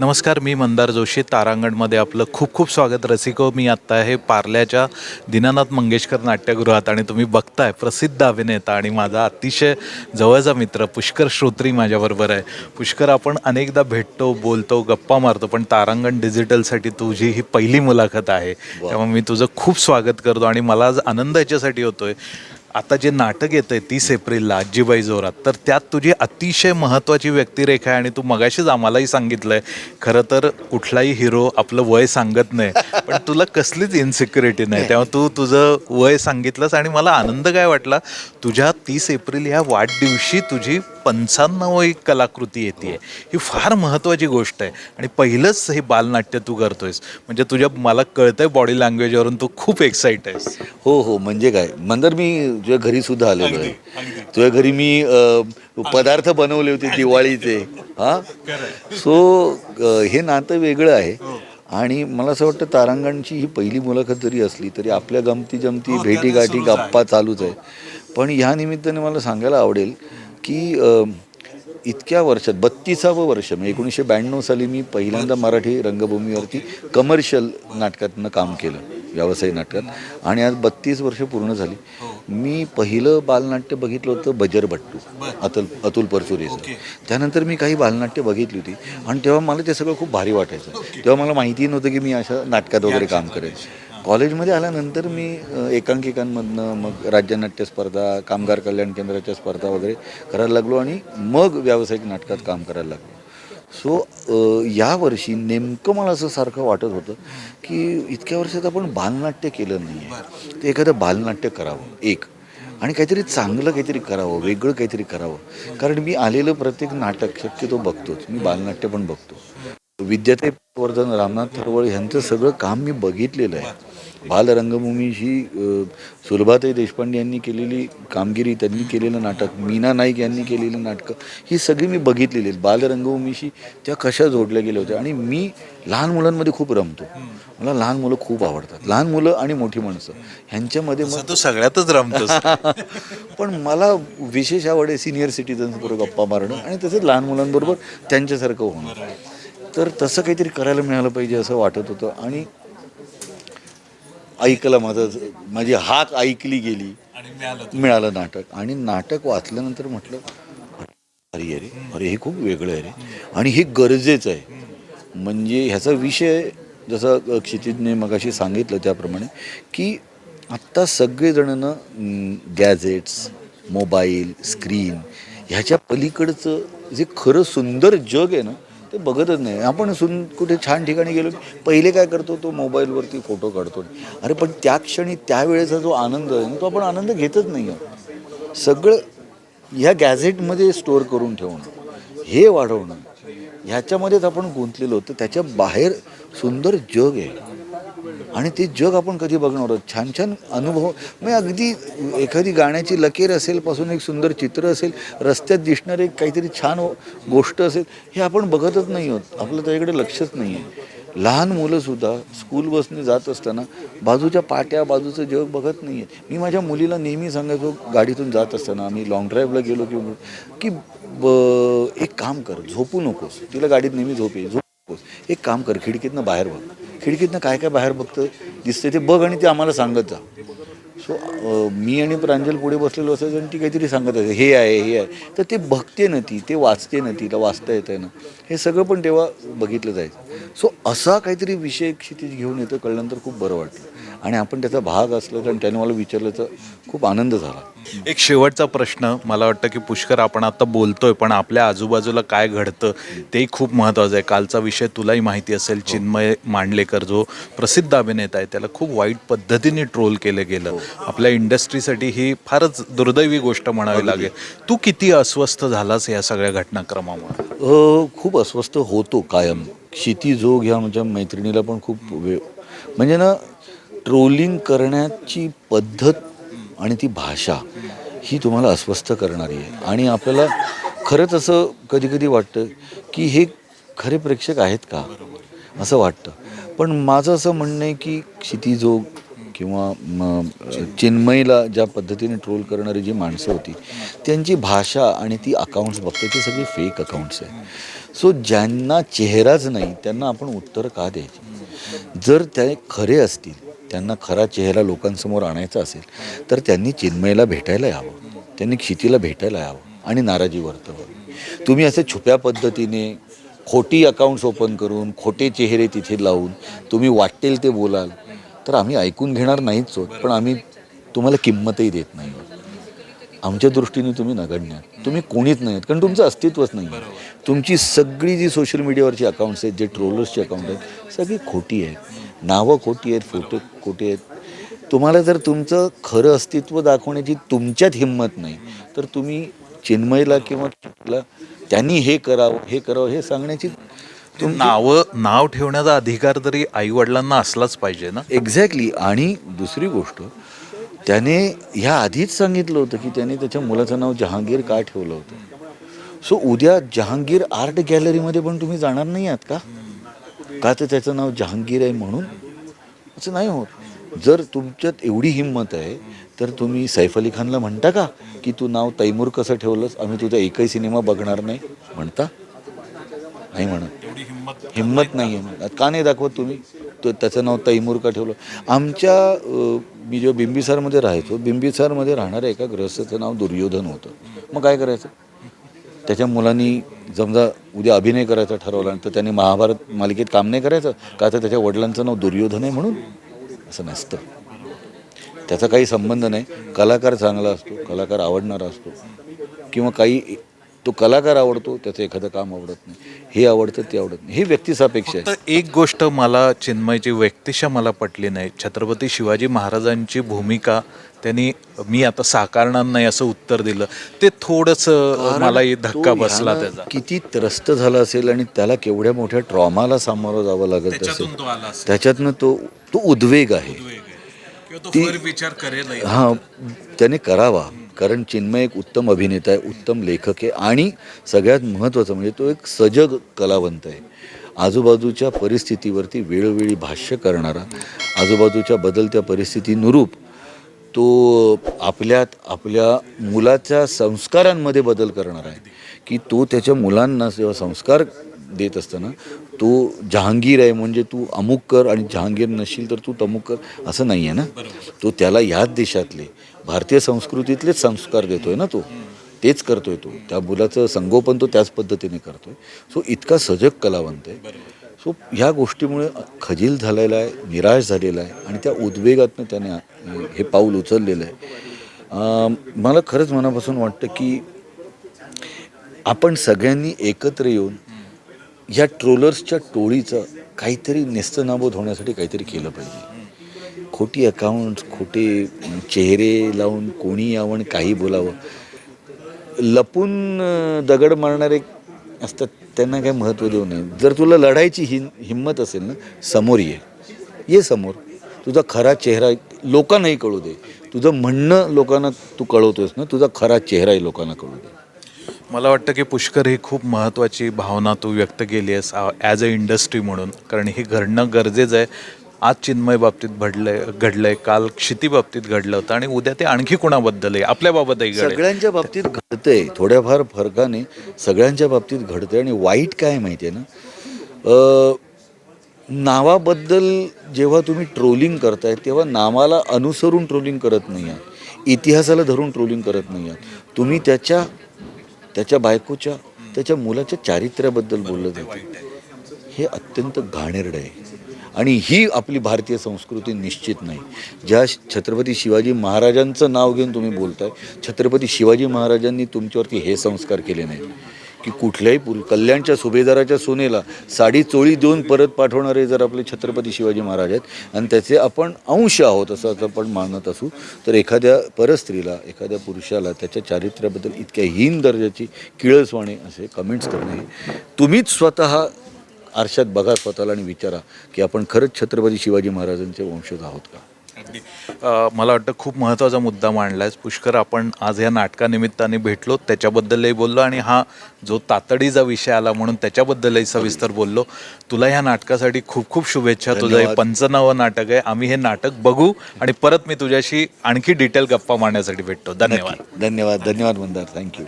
नमस्कार मी मंदार जोशी तारांगणमध्ये आपलं खूप खूप स्वागत. रसिको मी आत्ता आहे पार्ल्याच्या दीनानाथ मंगेशकर नाट्यगृहात आणि तुम्ही बघताय प्रसिद्ध अभिनेता आणि माझा अतिशय जवळचा मित्र पुष्कर श्रोत्री माझ्याबरोबर आहे. पुष्कर आपण अनेकदा भेटतो बोलतो गप्पा मारतो पण तारांगण डिजिटलसाठी तुझी ही पहिली मुलाखत आहे. त्यामुळे मी तुझं खूप स्वागत करतो आणि मला आज आनंद याच्यासाठी होतोय. आता जे नाटक येतं आहे तीस एप्रिलला आजीबाई जोरात तर त्यात तुझी अतिशय महत्त्वाची व्यक्तिरेखा आहे आणि तू मगाशीच आम्हालाही सांगितलंय खरं तर कुठलाही हिरो आपलं वय सांगत नाही पण तुला कसलीच इन्सिक्युरिटी नाही. तेव्हा तू तुझं वय सांगितलंस आणि मला आनंद काय वाटला? तुझ्या तीस एप्रिल ह्या वाढदिवशी तुझी पंचाण्णव कलाकृती येते. ही फार महत्त्वाची गोष्ट आहे. आणि पहिलंच हे बालनाट्य तू करतोयस. म्हणजे तुझ्या मला कळतंय बॉडी लँग्वेजवरून तू खूप एक्साइट आहेस. हो हो म्हणजे काय? मंदर मी तुझ्या घरी सुद्धा आलेलो आहे. तुझ्या घरी मी पदार्थ बनवले होते दिवाळीचे. हा? सो हे नातं वेगळं आहे. आणि मला असं वाटतं तारांगणची ही पहिली मुलाखत जरी असली तरी आपल्या गमती जमती भेटीगाठी गप्पा चालूच आहे. पण ह्या निमित्ताने मला सांगायला आवडेल की इतक्या वर्षात बत्तीसावं वर्ष म्हणजे एकोणीसशे ब्याण्णव साली मी पहिल्यांदा मराठी रंगभूमीवरती कमर्शियल नाटकातनं काम केलं व्यावसायिक नाटकात. आणि आज बत्तीस वर्ष पूर्ण झाली. मी पहिलं बालनाट्य बघितलं होतं बजरभट्टू अतुल अतुल परचुरेचं त्यानंतर मी काही बालनाट्य बघितली होती. आणि तेव्हा मला ते सगळं खूप भारी वाटायचं. तेव्हा मला माहिती नव्हतं की मी अशा नाटकात वगैरे काम करेन. कॉलेजमध्ये आल्यानंतर मी एकांकिकांमधनं मग राज्यनाट्य स्पर्धा कामगार कल्याण केंद्राच्या स्पर्धा वगैरे करायला लागलो आणि मग व्यावसायिक नाटकात काम करायला लागलो. सो यावर्षी नेमकं मला असं सारखं वाटत होतं की इतक्या वर्षात आपण बालनाट्य केलं नाही आहे ते एखादं बालनाट्य करावं एक. आणि काहीतरी चांगलं काहीतरी करावं वेगळं काहीतरी करावं. कारण मी आलेलं प्रत्येक नाटक शक्यतो बघतोच. मी बालनाट्य पण बघतो. विद्याते वर्धन रामनाथ थरवळ यांचं सगळं काम मी बघितलेलं आहे. बालरंगभूमीशी अ, सुलभाताई देशपांडे यांनी केलेली कामगिरी त्यांनी केलेलं नाटक मीना नाईक यांनी केलेली नाटकं ही सगळी मी बघितलेली आहेत. बालरंगभूमीशी त्या कशा जोडल्या गेल्या होत्या. आणि मी लहान मुलांमध्ये खूप रमतो. मला लहान मुलं खूप आवडतात. लहान मुलं आणि मोठी माणसं. ह्यांच्यामध्ये मग तू सगळ्यातच रमतोस. पण मला विशेष आवड आहे सिनियर सिटीजन्सबरोबर गप्पा मारणं आणि तसंच लहान मुलांबरोबर त्यांच्यासारखं होणं. तर तसं काहीतरी करायला मिळालं पाहिजे असं वाटत होतं. आणि ऐकलं माझं माझी हाक ऐकली गेली. मिळालं नाटक. आणि नाटक वाचल्यानंतर म्हटलं अरे अरे अरे हे खूप वेगळं आहे रे. आणि हे गरजेचं आहे. म्हणजे ह्याचा विषय जसं क्षितिजने मगाशी सांगितलं त्याप्रमाणे की आत्ता सगळेजणं गॅजेट्स मोबाईल स्क्रीन ह्याच्या पलीकडचं जे खरं सुंदर जग आहे ना ते बघतच नाही. आपण सुन कुठे छान ठिकाणी गेलो पहिले काय करतो तो मोबाईलवरती फोटो काढतो. अरे पण त्या क्षणी त्यावेळेचा जो आनंद आहे ना, तो आपण आनंद घेतच नाही आहोत सगळं ह्या गॅझेटमध्ये स्टोअर करून ठेवणं हे वाढवणं ह्याच्यामध्येच आपण गुंतलेलो तर त्याच्या बाहेर सुंदर जग आहे. आणि ते जग आपण कधी बघणार आहोत? छान छान अनुभव. म्हणजे अगदी एखादी गाण्याची लकेर असेल पासून एक सुंदर चित्र असेल रस्त्यात दिसणारे एक काहीतरी छान गोष्ट असेल हे आपण बघतच नाही आहोत. आपलं त्याच्याकडे लक्षच नाही आहे लहान मुलंसुद्धा स्कूल बसने जात असताना बाजूच्या पाट्या बाजूचं जग बघत नाही आहे मी माझ्या मुलीला नेहमी सांगायचो गाडीतून जात असताना आम्ही लॉंग ड्राईव्हला गेलो की की ब एक काम कर झोपू नकोस. तिला गाडीत नेहमी झोप ये झोपू नकोस. एक काम कर खिडकीतनं बाहेर बघ. खिडकीतनं काय काय बाहेर बघतं दिसतं ते बघ आणि ते आम्हाला सांगत जा. सो मी आणि प्रांजल पुढे बसलेलो असायचं आणि ती काहीतरी सांगत असे हे आहे हे आहे. तर ते बघते ना ती ते वाचते ना तिला वाचता येतं ना. हे सगळं पण तेव्हा बघितलं जायचं. सो असा काहीतरी विषय क्षितिज घेऊन येतं कळल्यानंतर खूप बरं वाटलं. आणि आपण त्याचा भाग असलं आणि त्याने मला विचारलं तर खूप आनंद झाला. एक शेवटचा प्रश्न मला वाटतं की पुष्कर आपण आता बोलतोय पण आपल्या आजूबाजूला काय घडतं तेही खूप महत्त्वाचं आहे. कालचा विषय तुलाही माहिती असेल चिन्मय मांडलेकर जो प्रसिद्ध अभिनेता आहे त्याला खूप वाईट पद्धतीने ट्रोल केलं गेलं. आपल्या इंडस्ट्रीसाठी ही फारच दुर्दैवी गोष्ट म्हणावी लागेल. तू किती अस्वस्थ झालास या सगळ्या घटनाक्रमामुळे? खूप अस्वस्थ होतो कायम. क्षिती जोग ह्या माझ्या मैत्रिणीला पण खूप वेळ म्हणजे ना ट्रोलिंग करण्याची पद्धत आणि ती भाषा ही तुम्हाला अस्वस्थ करणारी आहे. आणि आपल्याला खरंच असं कधी कधी वाटतं की हे खरे प्रेक्षक आहेत का? असं वाटतं. पण माझं असं म्हणणं आहे की क्षितिजोग किंवा म, चिन्मयला ज्या पद्धतीने ट्रोल करणारी जी माणसं होती त्यांची भाषा आणि ती अकाउंट्स बघते ती सगळी फेक अकाउंट्स आहे. सो ज्यांना चेहराच नाही त्यांना आपण उत्तर का द्यायची? जर ते खरे असतील त्यांना खरा चेहरा लोकांसमोर आणायचा असेल तर त्यांनी चिन्मयला भेटायला यावं. त्यांनी क्षितीला भेटायला यावं आणि नाराजी वर्तवावी. तुम्ही असे छुप्या पद्धतीने खोटी अकाउंट्स ओपन करून खोटे चेहरे तिथे लावून तुम्ही वाटेल ते बोलाल तर आम्ही ऐकून घेणार नाहीच आहोत पण आम्ही तुम्हाला किंमतही देत नाही आमच्या दृष्टीने तुम्ही नगण्य तुम्ही कोणीच नाही आहेत कारण तुमचं अस्तित्वच नाही तुमची सगळी जी सोशल मीडियावरची अकाउंट्स आहेत जे ट्रोलर्सची अकाउंट आहेत सगळी खोटी आहेत. नावं खोटी आहेत फोटो खोटे आहेत. तुम्हाला जर तुमचं खरं अस्तित्व दाखवण्याची तुमच्यात हिंमत नाही तर तुम्ही चिन्मयला किंवा त्यांनी हे करावं हे करावं हे सांगण्याची नावं नाव ठेवण्याचा अधिकार तरी आई वडिलांना असलाच पाहिजे ना? एक्झॅक्टली आणि दुसरी गोष्ट त्याने ह्या आधीच सांगितलं होतं की त्याने त्याच्या मुलाचं नाव जहांगीर का ठेवलं होतं? सो उद्या जहांगीर आर्ट गॅलरीमध्ये पण तुम्ही जाणार नाही आहात का? का तर त्याचं नाव जहांगीर आहे म्हणून असं नाही होत. जर तुमच्यात एवढी हिंमत आहे तर तुम्ही सैफ अली खानला म्हणता का? की तू नाव तैमूर कसं ठेवलंस? आम्ही तुझा एकही सिनेमा बघणार नाही. म्हणता? नाही म्हणत. हिंमत नाही आहे का नाही दाखवत तुम्ही? तो त्याचं नाव तैमूर का ठेवलं? आमच्या मी जेव्हा बिंबिसारमध्ये राहायचो बिंबिसारमध्ये राहणाऱ्या एका ग्रहस्थाचं नाव दुर्योधन होतं. मग काय करायचं? त्याच्या मुलांनी समजा उद्या अभिनय करायचा ठरवला तर त्यांनी महाभारत मालिकेत काम नाही करायचं का तर त्याच्या वडिलांचं नाव दुर्योधन आहे म्हणून? असं नसतं. त्याचा काही संबंध नाही. कलाकार चांगला असतो कलाकार आवडणारा असतो. किंवा काही तो कलाकार आवडतो त्याचं एखादं काम आवडत नाही. हे आवडतं ते आवडत नाही. हे व्यक्तिसापेक्ष आहे. एक गोष्ट मला चिन्मयची व्यक्तिशा मला पटली नाही. छत्रपती शिवाजी महाराजांची भूमिका त्यांनी मी आता साकारणार नाही असं उत्तर दिलं. ते थोडंसं मला धक्का बसला त्याचा. किती त्रस्त झाला असेल आणि त्याला केवढ्या मोठ्या ट्रॉमाला सामोरं जावं लागत असेल. त्याच्यातनं तो तो उद्वेग आहे. विचार करेल हा त्याने करावा. कारण चिन्मय एक उत्तम अभिनेता आहे उत्तम लेखक आहे आणि सगळ्यात महत्त्वाचं म्हणजे तो एक सजग कलावंत आहे. आजूबाजूच्या परिस्थितीवरती वेळोवेळी भाष्य करणारा आजूबाजूच्या बदलत्या परिस्थितीनुरूप तो आपल्यात आपल्या मुलाच्या संस्कारांमध्ये बदल करणार आहे. की तो त्याच्या मुलांना जेव्हा संस्कार देत असताना तो जहांगीर आहे म्हणजे तू अमुक कर आणि जहांगीर नसशील तर तू तमुक कर असं नाही आहे ना तो त्याला याच देशातले भारतीय संस्कृतीतलेच संस्कार देतोय ना तो. तेच करतोय तो. त्या मुलाचं संगोपन तो त्याच पद्धतीने करतोय. सो इतका सजग कलावंत आहे. सो ह्या गोष्टीमुळे खजील झालेला आहे निराश झालेला आहे आणि त्या उद्वेगातनं त्याने हे पाऊल उचललेलं आहे. मला खरंच मनापासून वाटतं की आपण सगळ्यांनी एकत्र येऊन या ट्रोलर्सच्या टोळीचं काहीतरी नेस्तनाबोध होण्यासाठी काहीतरी केलं पाहिजे. खोटी अकाउंट खोटे चेहरे लावून कोणी यावं काही बोलावं. लपून दगड मारणारे असतात त्यांना काय महत्त्व देऊ नये. जर तुला लढायची हि हिंमत असेल ना समोर ये. ये समोर. तुझा खरा चेहरा लोकांनाही कळू दे. तुझं म्हणणं लोकांना तू कळवतोस ना तुझा खरा चेहराही लोकांना कळू दे. मला वाटतं की पुष्कर ही खूप महत्त्वाची भावना तू व्यक्त केली आहेस ॲज अ इंडस्ट्री म्हणून. कारण हे घडणं गरजेचं आहे. आज चिन्मय बाबतीत घडलंय घडलंय काल क्षिती बाबतीत घडलं होतं आणि उद्या ते आणखी कुणाबद्दल आहे आपल्याबाबतही सगळ्यांच्या बाबतीत घडतंय. थोड्याफार फरकाने सगळ्यांच्या बाबतीत घडतंय आणि वाईट काय माहिती आहे ना नावाबद्दल जेव्हा तुम्ही ट्रोलिंग करताय तेव्हा नावाला अनुसरून ट्रोलिंग करत नाही आहात इतिहासाला धरून ट्रोलिंग करत नाही आहात तुम्ही त्याच्या त्याच्या बायकोच्या त्याच्या मुलाच्या चारित्र्याबद्दल बोललं जाते हे अत्यंत घाणेरडं आहे. आणि ही आपली भारतीय संस्कृती निश्चित नाही. ज्या छत्रपती शिवाजी महाराजांचं नाव घेऊन तुम्ही बोलताय छत्रपती शिवाजी महाराजांनी तुमच्यावरती हे संस्कार केले नाहीत. की कुठल्याही पुल कल्याणच्या सुभेदाराच्या सुनेला साडी चोळी देऊन परत पाठवणारे जर आपले छत्रपती शिवाजी महाराज आहेत आणि त्याचे आपण अंश आहोत असं आपण मानत असू तर एखाद्या परस्त्रीला एखाद्या पुरुषाला त्याच्या चारित्र्याबद्दल इतक्या हीन दर्जाची किळसवाणे असे कमेंट्स करणे तुम्हीच स्वतः आरशात बघा स्वतःला आणि विचारा की आपण खरंच छत्रपती शिवाजी महाराजांचे वंशज आहोत का? मला वाटतं खूप महत्त्वाचा मुद्दा मांडला आहेस पुष्कर आपण आज या नाटकानिमित्ताने भेटलो त्याच्याबद्दलही बोललो आणि हा जो तातडीचा विषय आला म्हणून त्याच्याबद्दलही सविस्तर बोललो. तुला ह्या नाटकासाठी खूप खूप शुभेच्छा. तुझं हे. पंचनावं नाटक आहे. आम्ही हे नाटक बघू आणि परत मी तुझ्याशी आणखी डिटेल गप्पा मारण्यासाठी भेटतो. धन्यवाद. धन्यवाद. धन्यवाद मंदार. थँक्यू